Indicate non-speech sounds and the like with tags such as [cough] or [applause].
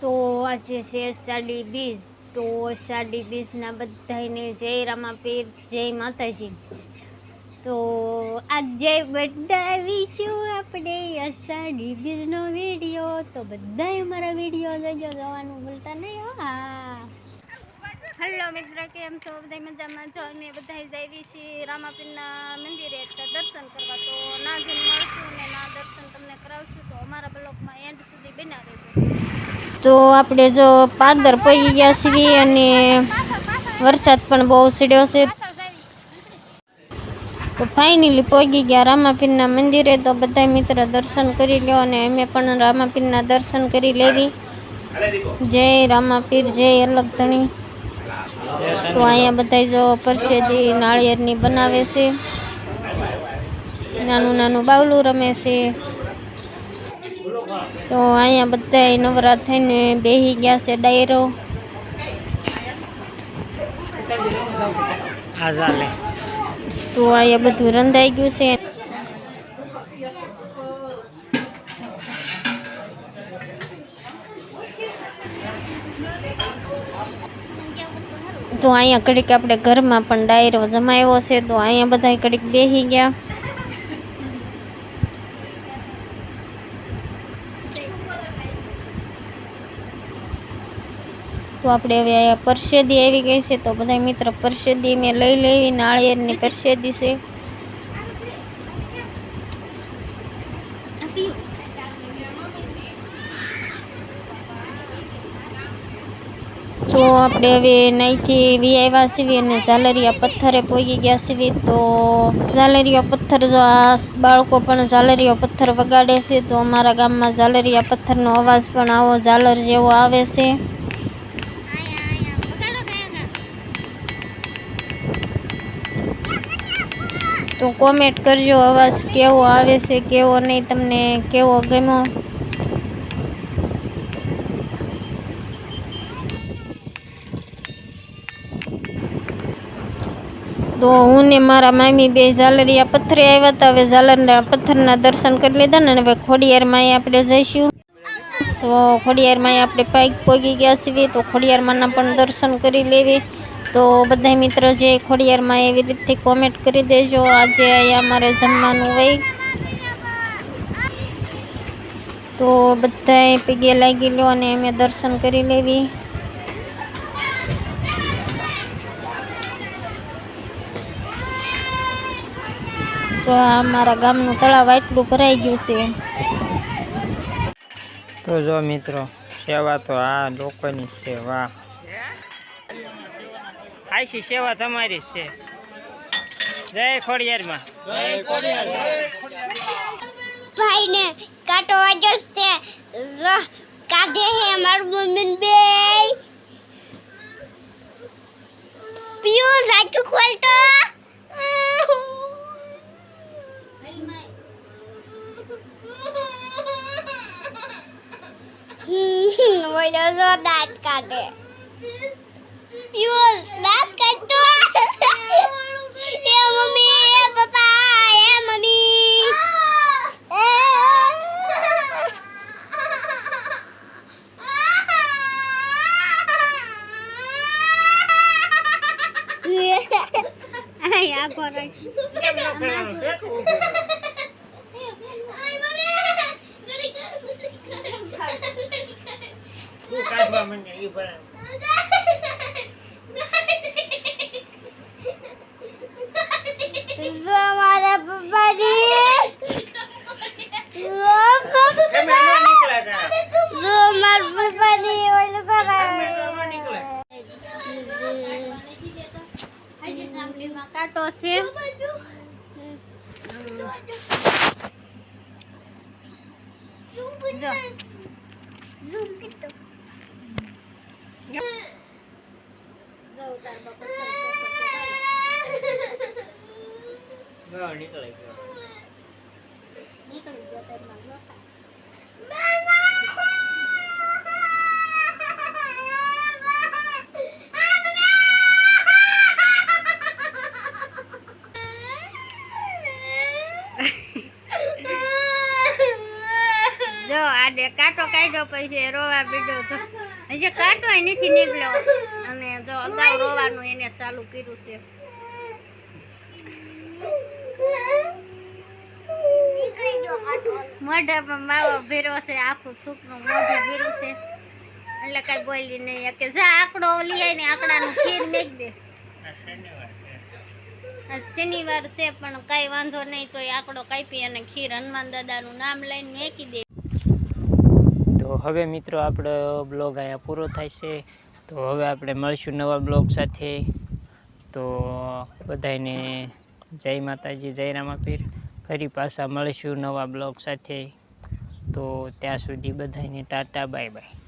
તો આજે છે સાડી બીજ. તો સાડી બીજના બધાને જય રામાપીર જય માતાજી. તો આજે બતાવીશું આપણે અષાઢી બીજનો વીડિયો. તો બધાય મારા વીડિયો જોજો, જોવાનું ભૂલતા નહીં હા. હેલો મિત્ર, કેમ છો? બધા મજામાં છો? અને બધા જઈ છીએ રામાપીરના મંદિરે દર્શન કરવા. તો ના જઈને મળશું ને ના દર્શન તમને કરાવશું. તો અમારા બ્લોકમાં એન્ડ સુધી બના તો આપણે જો પાદર પડી ગયા છીએ અને વરસાદ પણ બહુ સીડ્યો છે. તો ફાઇનલી પહોંચી ગયા રામાપીરના મંદિરે. તો બધા મિત્ર દર્શન કરી લ્યો અને અમે પણ રામાપીરના દર્શન કરી લેવી. જય રામાપીર, જય અલગ ધણી તો અહીંયા બધા જો પરસેદી નાળિયેરની બનાવે છે. નાનું નાનું બાવલું રમે છે. તો અહીંયા બધા નવરા થઈને બેસી ગયા છે ડાયરો. આ ચાલે તો અહીંયા બધું રંધાઈ ગયું છે. તો અહીંયા ઘડીક આપણે ઘરમાં પણ ડાયરો જમાવ્યો છે, તો અહીંયા બધા ઘડીક બેસી ગયા. તો આપણે હવે અહીંયા પરસેદી આવી ગઈ છે, તો બધા મિત્ર પરસેદી મેં લઈ લેવી નાળિયેરની પરસેદી છે. તો આપણે હવે નહીંથી વી આવ્યા છીએ અને ઝાલરિયા પથ્થરે પહોંચી ગયા છીએ, તો ઝાલરિયા પથ્થર જો આ બાળકો પણ ઝાલરિયા પથ્થર વગાડે છે, તો અમારા ગામમાં ઝાલરિયા પથ્થરનો અવાજ પણ આવો ઝાલર જેવો આવે છે. તો કોમેન્ટ કરજો અવાજ કેવો આવે છે, કેવો નહીં, તમને કેવો ગમ્યો? તો હું ને મારા મામી બે ઝાલરિયા પથ્થરે આવ્યા હતા. હવે ઝાલરના પથ્થરના દર્શન કરી લીધા ને હવે ખોડિયારમાં આપણે જઈશું. તો ખોડિયારમાં આપણે પાઈક પોગી ગયા છીએ તો ખોડિયારમાંના પણ દર્શન કરી લેવી. તો બધા મિત્રો જે ખોડિયારમાં એવી રીતથી કોમેન્ટ કરી દેજો. આજે અહીંયા અમારે જમવાનું હોય. તો બધાએ પગે લાગી લો અને અમે દર્શન કરી લેવી. તો આ અમારા ગામનું તળાવ આટલું ભરાઈ ગયું છે. તો જો મિત્રો સેવા તો આ લોકોની સેવા. આશી સેવા તમારી છે. જય ખોડિયારમાં. ભાઈ ને કાટો વાગ્યો છે કાઢે હે મારું મમ્મી બે પિયુષ આખું ખોલતો? બોલો જો દાંત કાઢે. યુલ દાંત કાઢતો? એ મમ્મી એ પપ્પા એ મમ્મી. અહીં [laughs] આખો રાખ. શું કાઢવા માંડ્યા ઈ ભરા. જો મારા પપ્પાની જો તમે ન નીકળ્યા તા. જો મારા પપ્પાની ઓલું કરાવે તમે ન નીકળ્યા. કાંટો છે. જો. [laughs] આ. નીકળી ગયો તારમાં લોટા. જો આડે કાંટો કાઢ્યો દો પછી રોવા પડ્યો તો હજી કાંટોય નથી નીકળ્યો. અને જો અગાઉ રોવાનું એને ચાલુ કર્યું છે. નીકળી મોઢા પર માવો ભેરો છે, આખું થૂકનું મોઢું ભેરું છે. એટલે કઈ બોલી નહીં કે જા, આકડો લઈ આવીને આકડાનું ખીર મેક દે. શનિવાર છે, પણ કઈ વાંધો નહીં તો આકડો કાપી અને ખીર હનુમાન દાદાનું નામ લઈને મેકી દે. હવે મિત્રો આપણો બ્લોગ અહીંયા પૂરો થાય છે. તો હવે આપણે મળીશું નવા બ્લોગ સાથે. તો બધાને જય માતાજી, જય રામાપીર. ફરી પાછા મળીશું નવા બ્લોગ સાથે. તો ત્યાં સુધી બધાને ટાટા બાય બાય